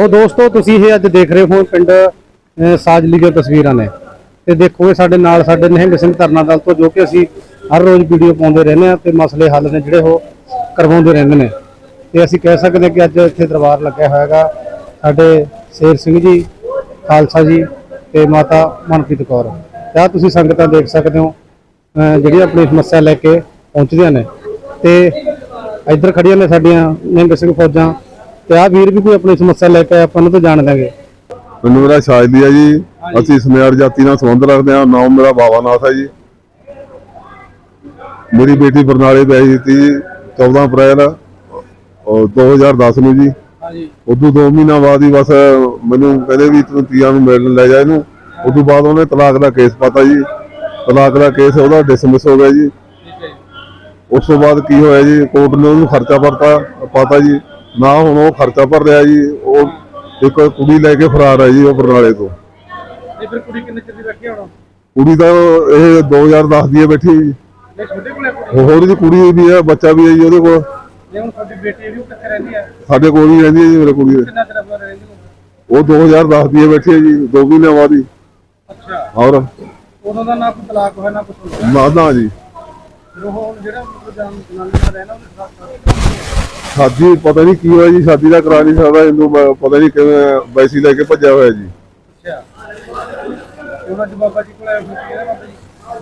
ਉਹ ਦੋਸਤੋ ਤੁਸੀਂ ਇਹ ਅੱਜ ਦੇਖ ਰਹੇ ਹੋ ਪਿੰਡ ਸਾਜਲੀ ਦੀਆਂ ਤਸਵੀਰਾਂ ਨੇ। ਤੇ ਦੇਖੋ ਇਹ ਸਾਡੇ ਨਾਲ ਸਾਡੇ ਨਿਹੰਗ ਸਿੰਘ ਧਰਨਾ ਦਲ ਤੋਂ ਜੋ ਕਿ ਅਸੀਂ ਹਰ ਰੋਜ਼ ਵੀਡੀਓ ਪਾਉਂਦੇ ਰਹਿੰਦੇ ਆ ਤੇ ਮਸਲੇ ਹੱਲ ਨੇ ਜਿਹੜੇ ਉਹ ਕਰਵਾਉਂਦੇ ਰਹਿੰਦੇ ਨੇ। ਤੇ ਅਸੀਂ ਕਹਿ ਸਕਦੇ ਹਾਂ ਕਿ ਅੱਜ ਇੱਥੇ ਦਰਬਾਰ ਲੱਗਿਆ ਹੋਇਆਗਾ। ਸਾਡੇ ਸ਼ੇਰ ਸਿੰਘ ਜੀ ਖਾਲਸਾ ਜੀ ਤੇ ਮਾਤਾ ਮਨਪ੍ਰੀਤ ਕੌਰ। ਤੇ ਤੁਸੀਂ ਸੰਗਤਾਂ ਦੇਖ ਸਕਦੇ ਹੋ ਅਹ, ਜਿਹੜੀਆਂ ਆਪਣੀ ਸਮੱਸਿਆ ਲੈ ਕੇ ਪਹੁੰਚਦੀਆਂ ਨੇ। ਤੇ ਇੱਧਰ ਖੜੀਆਂ ਨੇ ਸਾਡੀਆਂ ਨਿਹੰਗ ਸਿੰਘ ਫੌਜਾਂ। ਤੇ ਆਹ ਵੀਰ ਵੀ ਕੋਈ ਆਪਣੀ ਸਮੱਸਿਆ ਲੈ ਕੇ ਆਇਆ, ਆਪਾਂ ਨੂੰ ਤਾਂ ਜਾਣ ਦਾਂਗੇ ਮੈਨੂੰ ਮੇਰਾ ਸ਼ਾਇਦੀ ਹੈ ਜੀ ਅਸੀਂ ਸਮਿਆਰ ਜਾਤੀ ਨਾਲ ਸੰਬੰਧ ਰੱਖਦੇ ਹਾਂ ਨਾਮ ਮੇਰਾ ਬਾਵਾਨਾਥ ਹੈ ਜੀ। ਮੇਰੀ ਬੇਟੀ ਬਰਨਾਲੇ ਵਿਆਹੀ ਸੀ 14 ਅਪ੍ਰੈਲ ਉਹ 2010 ਨੂੰ ਜੀ। ਹਾਂਜੀ। ਉਦੋਂ 2 ਮਹੀਨਾ ਬਾਅਦ ਹੀ ਬਸ ਮੈਨੂੰ ਕਹਿੰਦੇ ਵੀ ਤੂੰ ਤੀਆਂ ਨੂੰ ਮਿਲਣ ਲੈ ਜਾ ਇਹਨੂੰ। ਉਦੋਂ ਬਾਅਦ ਉਹਨੇ ਤਲਾਕ ਦਾ ਕੇਸ ਪਾਤਾ ਜੀ। ਤਲਾਕ ਦਾ ਕੇਸ ਉਹਦਾ ਡਿਸਮਿਸ ਹੋ ਗਿਆ ਜੀ। ਉਸ ਤੋਂ ਬਾਅਦ ਕੀ ਹੋਇਆ ਜੀ ਕੋਰਟ ਨੇ ਉਹਨੂੰ ਖਰਚਾ ਭਰਤਾ ਪਾਤਾ ਜੀ। ਨਾ ਹੁਣ ਉਹ ਖਰਚਾ ਭਰ ਰਿਹਾ ਜੀ ਉਹ ਇੱਕ ਕੁੜੀ ਲੈ ਕੇ ਫਰਾਰ ਹੈ ਜੀ ਉਹ ਬਰਨਾਲੇ ਤੋਂ। ਫਿਰ ਕੁੜੀ ਕਿੰਨੇ ਚਿਰ ਦੀ ਰੱਖੀ ਹੁਣ? ਕੁੜੀ ਤਾਂ ਇਹ 2010 ਦੀ ਹੈ ਬੈਠੀ ਜੀ ਹੋਰ ਦੀ ਕੁੜੀ ਵੀ ਹੈ ਬੱਚਾ ਵੀ ਹੈ ਜੀ ਉਹਦੇ ਕੋਲ। ਜੇ ਵੀ ਸਾਡੇ ਕੋਲ ਹੀ ਰਹਿੰਦੀ ਹੈ ਜੀ ਮੇਰੇ ਕੁੜੀ ਦੇ। ਨੂੰ ਉਹ 2010 ਦੀ ਹੈ ਬੈਠੀ ਹੈ ਜੀ ਦੋ ਮਹੀਨੇ ਬਾਅਦ ਹੀ। ਅੱਛਾ। ਔਰ ਉਦੋਂ ਦਾ ਨਾ ਕੋਈ ਤਲਾਕ ਹੋਇਆ ਨਾ ਕੁਝ ਮਾਦਾ ਜੀ। ਉਹ ਜਿਹੜਾ ਮਤਲਬ ਜਾਨ ਦਾ ਰਹਿਣਾ ਉਹਦੇ ਸਾਥ ਸ਼ਾਦੀ ਪਤਾ ਨਹੀਂ ਕੀ ਹੋਇਆ ਜੀ ਸ਼ਾਦੀ ਦਾ ਕਰਾ ਨਹੀਂ ਸਕਦਾ ਇਹਨੂੰ ਬ- ਪਤਾ ਨਹੀਂ ਕਿਵੇਂ ਵੈਸੀ ਲੈ ਕੇ ਭੱਜਿਆ ਹੋਇਆ ਜੀ। ਅੱਛਾ। ਉਹਨਾਂ ਬਾਬਾ ਜੀ ਕੋਲ ਆਇਆ ਫਿਰ ਕੀ ਇਹਦਾ ਬਾਬਾ ਜੀ?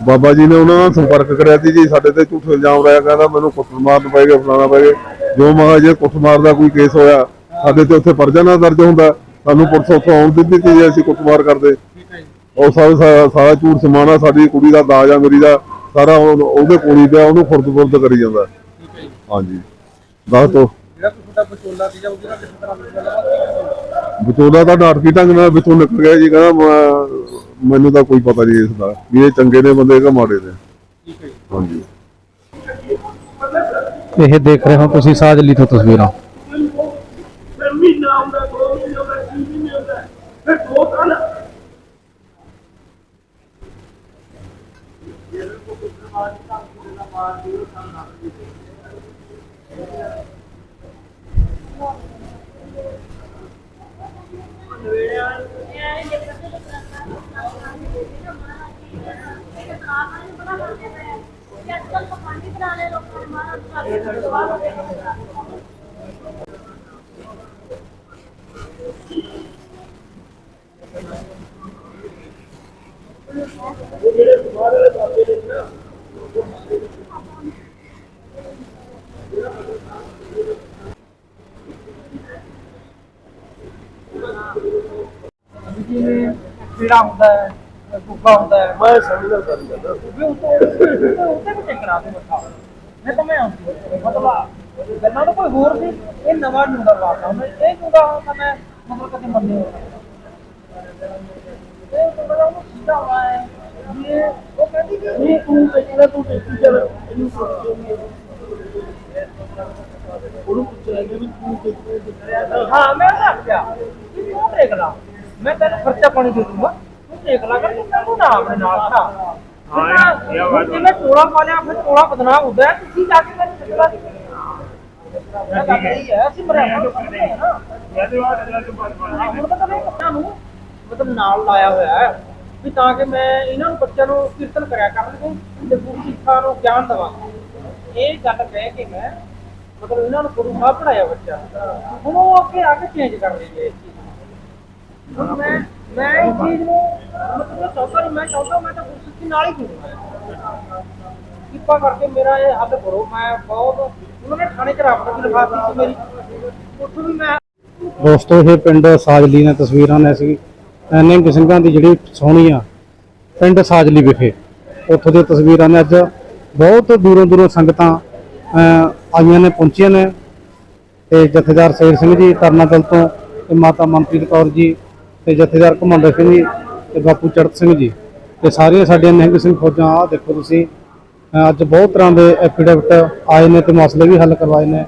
ਬਾਬਾ ਜੀ ਨੇ ਉਹਨਾਂ ਨਾਲ ਸੰਪਰਕ ਕਰਿਆ ਸੀ ਜੀ ਸਾਡੇ ਤੇ ਝੂਠੇ ਇਲਜ਼ਾਮ ਲਾਇਆ ਕਹਿੰਦਾ ਮੈਨੂੰ ਕੁੱਟ ਮਾਰਨ ਪਏਗਾ ਫਲਾਣਾ ਪਏਗਾ ਜੋ ਮਹਾ ਜੇ ਕੁੱਟ ਮਾਰ ਦਾ ਕੋਈ ਕੇਸ ਹੋਇਆ ਸਾਡੇ ਤੇ ਉੱਥੇ ਪਰਜਾ ਨਾ ਦਰਜ ਹੁੰਦਾ ਸਾਨੂੰ ਪੁਲਿਸ ਉੱਥੋਂ ਆਉਣ ਦਿੰਦੀ ਸੀ ਜੇ ਅਸੀਂ ਕੁੱਟਮਾਰ ਕਰਦੇ। ਠੀਕ ਹੈ ਜੀ। ਉਹ ਸਾਰਾ ਸਾਰਾ- ਸਾਰਾ ਝੂਠ ਸਮਾਨਾ ਸਾਡੀ ਕੁੜੀ ਦਾ ਦਾਜ ਆ ਮੇਰੀ ਦਾ ਸਾਰਾ ਉਹ- ਉਹਦੇ ਕੋਲ ਹੀ ਪਿਆ ਉਹਨੂੰ ਖੁਰਦ ਖੁਰਦ ਕਰੀ ਜਾਂਦਾ। ਠੀਕ ਹੈ ਜੀ। ਹਾਂਜੀ। ਦੱਸ ਤੋ ਜਿਹੜਾ ਕੋਈ ਤੁਹਾਡਾ ਵਿਚੋਲਾ ਸੀਗਾ ਉਹਦੇ ਨਾਲ ਕਿਸ ਤਰ੍ਹਾਂ ਦੀ ਗੱਲਬਾਤ ਕੀਤੀ ਵਿਚੋਲਾ ਤਾਂ ਨਾਟਕੀ ਢੰਗ ਨਾਲ ਵਿੱਚੋਂ ਨਿਕਲ ਗਿਆ ਜੀ ਕਹਿੰਦਾ ਮੈਂ- ਮੈਨੂੰ ਤਾਂ ਕੋਈ ਪਤਾ ਨਹੀਂ ਇਸ ਦਾ ਵੀ ਇਹ ਚੰਗੇ ਨੇ ਬੰਦੇ ਕਿ ਮਾੜੇ ਨੇ। ਠੀਕ ਹੈ ਜੀ। ਹਾਂਜੀ। ਇਹ ਦੇਖ ਰਹੇ ਹੋ ਤੁਸੀਂ ਸਾਜਲੀ ਤੋਂ ਤਸਵੀਰਾਂ। ਆਉਂਦਾ ਆਉਂਦਾ ਆਉਂਦਾ ਫਿਰ ਦੋ ਸਾਲ ਜਿਵੇਂ ਕੀੜਾ ਹੁੰਦਾ ਹੈ ਗੁੱਗਾ ਹੁੰਦਾ ਹੈ ਮੈਂ ਸਮਝਦਾ ਕਰ ਜਾਂਦਾ ਵੀ ਉਹ ਤੋਂ ਉੱਤੇ ਵੀ ਚੈੱਕ ਕਰਾ ਦੇ ਮੱਥਾ ਮੈਂ ਤਾਂ ਮੈਂ ਆਉਂਦੀ ਮਤਲਬ ਗੱਲਾਂ ਤਾਂ ਕੋਈ ਹੋਰ ਸੀ ਇਹ ਨਵਾਂ ਜੁੰਡਾ ਲਾਤਾ ਉਹਨੇ ਇਹ ਜੁੰਡਾ ਤਾਂ ਮੈਂ ਮਤਲਬ ਕਦੇ ਮੰਨੇ ਹੋਣਾ ਇਹ ਜੁੰਡਾ ਉਹਨੂੰ ਸਿੱਧਾ ਹੋਣਾ ਹੈ ਵੀ ਇਹ ਉਹ ਕਹਿੰਦੀ ਕਿ ਨਹੀਂ ਤੂੰ ਟੈਕੀਦਾ ਤੂੰ ਟੈਕੀ ਚੱਲ ਇਹਨੂੰ ਪੁੱਛ ਕੇ ਉਹਨੂੰ ਪੁੱਛਿਆ ਕਿ ਵੀ ਤੂੰ ਟੈਕੀ ਹਾਂ ਮੈਂ ਉਹਨੂੰ ਆਖਿਆ ਕਿ ਤੂੰ ਦੇਖ ਲਾ। ਮੈਂ ਤੈਨੂੰ ਖਰਚਾ ਪਾਣੀ ਦੇ ਦੂੰਗਾ। ਤੂੰ ਦੇਖ ਲਾ ਕਰ ਤੂੰ ਤੈਨੂੰ ਨਾ ਆਪਣੇ ਨਾਲ ਖੜਾ ਹਾਂ ਇਹ ਬਾਤ ਜੇ ਮੈਂ ਟੋਲਾ ਪਾ ਲਿਆ ਫਿਰ ਟੋਲਾ ਬਦਨਾਮ ਹੁੰਦਾ ਹੈ। ਤੁਸੀਂ ਜਾ ਕੇ ਮੈਨੂੰ ਸਿੱਧਾ ਮੈਂ ਤਾਂ ਕਹੀ ਹੈ। ਅਸੀਂ ਮਰਿਆ ਨੂੰ ਕਰਦੇ ਹਾਂ ਨਾ। ਹਾਂ, ਹੁਣ ਤਾਂ ਕਦੇ ਬੱਚਿਆਂ ਨੂੰ ਮਤਲਬ ਨਾਲ ਲਾਇਆ ਹੋਇਆ ਹੈ ਵੀ ਤਾਂ ਕਿ ਮੈਂ ਇਹਨਾਂ ਨੂੰ ਬੱਚਿਆਂ ਨੂੰ ਕੀਰਤਨ ਕਰਿਆ ਕਰਨਗੇ ਤੇ ਗੁਰੂ ਸਿੱਖਾਂ ਨੂੰ ਗਿਆਨ ਦੇਵਾਂ। ਇਹ ਗੱਲ ਕਹਿ ਕੇ ਮੈਂ ਮਤਲਬ ਇਹਨਾਂ ਨੂੰ ਗੁਰੂ ਸਾਹਿਬ ਪੜਾਇਆ ਬੱਚਾ। ਹੁਣ ਉਹ ਅੱਗੇ ਆ ਕੇ ਚੇਂਜ ਕਰ ਲੈਂਦੇ ਇਸ ਚੀਜ਼ ਨੂੰ ਹੁਣ ਮੈਂ ਮੈਂ ਇਸ ਚੀਜ਼ ਨੂੰ ਮਤਲਬ ਚਾਹੁੰਦਾ ਨਹੀਂ ਮੈਂ ਚਾਹੁੰਦਾ ਮੈਂ ਤਾਂ ਗੁਰੂ ਨਾਲ ਹੀ ਜੁੜੂੰਗਾ ਕਿਰਪਾ ਕਰਕੇ ਮੇਰਾ ਇਹ ਹੱਲ ਕਰੋ। ਮੈਂ ਬਹੁਤ ਉਹਨਾਂ ਨੇ ਥਾਣੇ 'ਚ ਰਾਪਟ ਵੀ ਲਿਖਾ ਸੀ ਮੇਰੀ ਉੱਥੋਂ ਵੀ ਮੈਂ ਦੋਸਤੋ ਇਹ ਪਿੰਡ ਸਾਜਲੀ ਨੇ ਤਸਵੀਰਾਂ ਨੇ ਸੀ ਨਿੰਗ ਸਿੰਘਾਂ ਦੀ ਜਿਹੜੀ ਸੋਹਣੀ ਆ ਪਿੰਡ ਸਾਜਲੀ ਵਿਖੇ। ਉੱਥੋਂ ਦੀਆਂ ਤਸਵੀਰਾਂ ਨੇ ਅੱਜ ਬਹੁਤ ਦੂਰੋਂ ਦੂਰੋਂ ਸੰਗਤਾਂ ਅਹ, ਆਈਆਂ ਨੇ, ਪਹੁੰਚੀਆਂ ਨੇ। ਤੇ ਜਥੇਦਾਰ ਸ਼ੇਰ ਸਿੰਘ ਜੀ ਤਰਨਾ ਦਲ ਤੋਂ ਤੇ ਮਾਤਾ ਮਨਪ੍ਰੀਤ ਕੌਰ ਜੀ ਤੇ ਜਥੇਦਾਰ ਘਮੰਦਰ ਸਿੰਘ ਜੀ ਤੇ ਬਾਪੂ ਚੜਤ ਸਿੰਘ ਜੀ। ਤੇ ਸਾਰੀਆਂ ਸਾਡੀਆਂ ਨਿਹੰਗ ਸਿੰਘ ਫੌਜਾਂ ਆ ਦੇਖੋ ਤੁਸੀਂ ਅੱਜ ਬਹੁਤ ਤਰ੍ਹਾਂ ਦੇ ਐਫੀਡੇਵਿਟ ਆਏ ਨੇ ਤੇ ਮਸਲੇ ਵੀ ਹੱਲ ਕਰਵਾਏ ਨੇ।